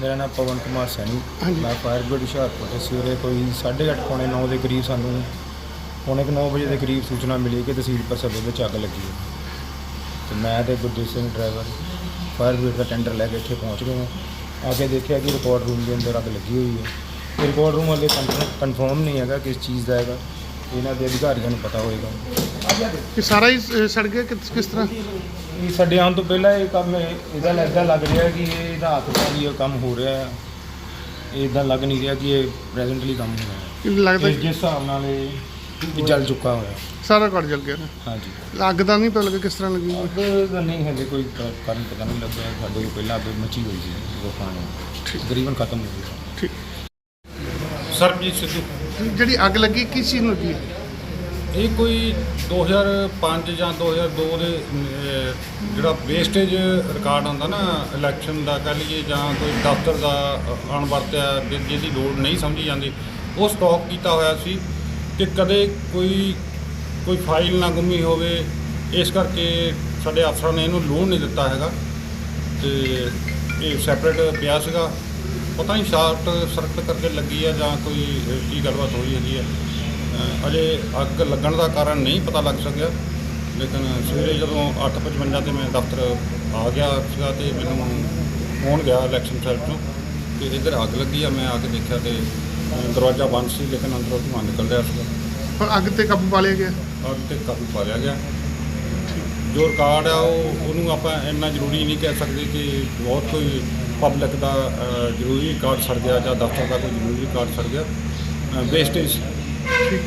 ਮੇਰਾ ਨਾਮ ਪਵਨ ਕੁਮਾਰ ਸੈਣੀ। ਮੈਂ ਫਾਇਰ ਬ੍ਰਿਗੇਡ ਹੁਸ਼ਿਆਰਪੁਰ ਤੋਂ ਸਵੇਰੇ ਕੋਈ 8:30 ਪੌਣੇ 9 ਦੇ ਕਰੀਬ ਸਾਨੂੰ ਪੌਣੇ 9 ਵਜੇ ਦੇ ਕਰੀਬ ਸੂਚਨਾ ਮਿਲੀ ਕਿ ਤਹਿਸੀਲ ਪਰਸਬੇ ਵਿੱਚ ਅੱਗ ਲੱਗੀ ਹੈ। ਤੇ ਮੈਂ ਤੇ Gurdeep Singh driver fire brigade ਦਾ ਟੈਂਡਰ ਲੈ ਕੇ ਇੱਥੇ ਪਹੁੰਚ ਗਏ ਹਾਂ। ਆ ਕੇ ਦੇਖਿਆ ਕਿ ਰਿਕਾਰਡ ਰੂਮ ਦੇ ਅੰਦਰ ਅੱਗ ਲੱਗੀ ਹੋਈ ਹੈ। ਰਿਕਾਰਡ ਰੂਮ ਹਲੇ ਕਨਫਰਮ ਨਹੀਂ ਹੈਗਾ ਕਿਸ ਚੀਜ਼ ਦਾ ਹੈਗਾ। ਇਹਨਾਂ ਦੇ ਅਧਿਕਾਰੀਆਂ ਨੂੰ ਪਤਾ ਹੋਏਗਾ। ਇਹ ਸਾਰਾ ਹੀ ਸੜ ਗਿਆ ਕਿਸ ਤਰ੍ਹਾਂ? ਇਹ ਸਾਡੇ ਆਉਣ ਤੋਂ ਪਹਿਲਾਂ ਇਹ ਕੰਮ ਇਹਦਾ ਲੱਗਦਾ ਲੱਗ ਰਿਹਾ ਕਿ ਇਹ ਇਹਦਾ ਹੱਥ ਦਾ ਵੀ ਇਹ ਕੰਮ ਹੋ ਰਿਹਾ ਹੈ। ਇਦਾਂ ਲੱਗ ਨਹੀਂ ਰਿਹਾ ਕਿ ਇਹ ਪ੍ਰੈਜ਼ੈਂਟਲੀ ਕੰਮ ਹੋ ਰਿਹਾ ਹੈ। ਇਹ ਲੱਗਦਾ ਜਿਸ ਹਿਸਾਬ ਨਾਲ ਇਹ ਜਲ ਚੁੱਕਾ ਹੋਇਆ। ਸਾਰਾ ਘੜ ਜਲ ਗਿਆ ਨਾ। ਹਾਂਜੀ। ਅੱਗ ਦਾ ਨਹੀਂ ਪਤਾ ਲੱਗਾ ਕਿਸ ਤਰ੍ਹਾਂ ਲੱਗੀ ਅੱਗ ਦਾ ਨਹੀਂ ਹਲੇ ਕੋਈ ਕ- ਕਾਰਨ ਪਤਾ ਨਹੀਂ ਲੱਗਿਆ। ਸਾਡੇ ਕੋਲ ਪਹਿਲਾਂ ਅੱਗ ਮੱਚੀ ਹੋਈ ਸੀ ਲੋਕਾਂ ਨੇ ਤਕਰੀਬਨ ਖਤਮ ਹੋ ਗਈ। ਠੀਕ। ਸਰਬਜੀਤ ਸਿੱਧੂ। ਜਿਹੜੀ ਅੱਗ ਲੱਗੀ ਕਿਸ ਚੀਜ਼ ਨੂੰ ਲੱਗੀ? ਇਹ ਕੋਈ 2005 ਜਾਂ 2002 ਦੇ ਅਹ, ਜਿਹੜਾ ਵੇਸਟੇਜ ਰਿਕਾਰਡ ਹੁੰਦਾ ਨਾ ਇਲੈਕਸ਼ਨ ਦਾ ਕਹ ਲਈਏ ਜਾਂ ਕੋਈ ਦਫ਼ਤਰ ਦਾ ਅ- ਅਣਵਰਤਿਆ ਜਿ- ਜਿਹਦੀ ਲੋੜ ਨਹੀਂ ਸਮਝੀ ਜਾਂਦੀ ਉਹ ਸਟਾਕ ਕੀਤਾ ਹੋਇਆ ਸੀ ਕਿ ਕਦੇ ਕੋਈ ਕੋਈ ਫਾਈਲ ਨਾ ਗੁੰਮੀ ਹੋਵੇ। ਇਸ ਕਰਕੇ ਸਾਡੇ ਅਫਸਰਾਂ ਨੇ ਇਹਨੂੰ ਲੋਡ ਨਹੀਂ ਦਿੱਤਾ ਹੈਗਾ। ਤੇ ਇਹ ਸੈਪਰੇਟ ਪਿਆ ਸੀਗਾ। ਪਤਾ ਨਹੀਂ ਸ਼ਾਰਟ ਸਰਕਟ ਕਰਕੇ ਲੱਗੀ ਆ ਜਾਂ ਕੋਈ ਅਹ, ਕੀ ਗੱਲਬਾਤ ਹੋਈ ਹੈਗੀ ਆ। ਅਜੇ ਅੱਗ ਲੱਗਣ ਦਾ ਕਾਰਨ ਨਹੀਂ ਪਤਾ ਲੱਗ ਸਕਿਆ। ਲੇਕਿਨ ਸਵੇਰੇ ਜਦੋਂ 8:55 ਤੇ ਮੈਂ ਦਫ਼ਤਰ ਆ ਗਿਆ ਸੀਗਾ ਤੇ ਮੈਨੂੰ ਫੋਨ ਗਿਆ ਇਲੈਕਸ਼ਨ ਸੈਲ ਤੋਂ ਕਿ ਇੱਧਰ ਅੱਗ ਲੱਗੀ ਆ। ਮੈਂ ਆ ਕੇ ਦੇਖਿਆ ਤੇ ਦਰਵਾਜ਼ਾ ਬੰਦ ਸੀ ਲੇਕਿਨ ਅੰਦਰੋਂ ਧੂੰਆਂ ਨਿਕਲ ਰਿਹਾ ਸੀਗਾ। ਪਰ ਅੱਗ ਤੇ ਕਾਬੂ ਪਾ ਲਿਆ ਗਿਆ? ਅੱਗ ਤੇ ਕਾਬੂ ਪਾ ਲਿਆ ਗਿਆ। ਜੋ ਰਿਕਾਰਡ ਆ ਉਹ ਉਹਨੂੰ ਆਪਾਂ ਇੰਨਾ ਜ਼ਰੂਰੀ ਨਹੀਂ ਕਹਿ ਸਕਦੇ ਕਿ ਬਹੁਤ ਕੋਈ ਪਬਲਿਕ ਦਾ ਜ਼ਰੂਰੀ ਰਿਕਾਰਡ ਸੜ ਗਿਆ ਜਾਂ ਦਫ਼ਤਰ ਦਾ ਕੋਈ ਜ਼ਰੂਰੀ ਰਿਕਾਰਡ ਸੜ ਗਿਆ। ਵੇਸਟੇਜ ঠিক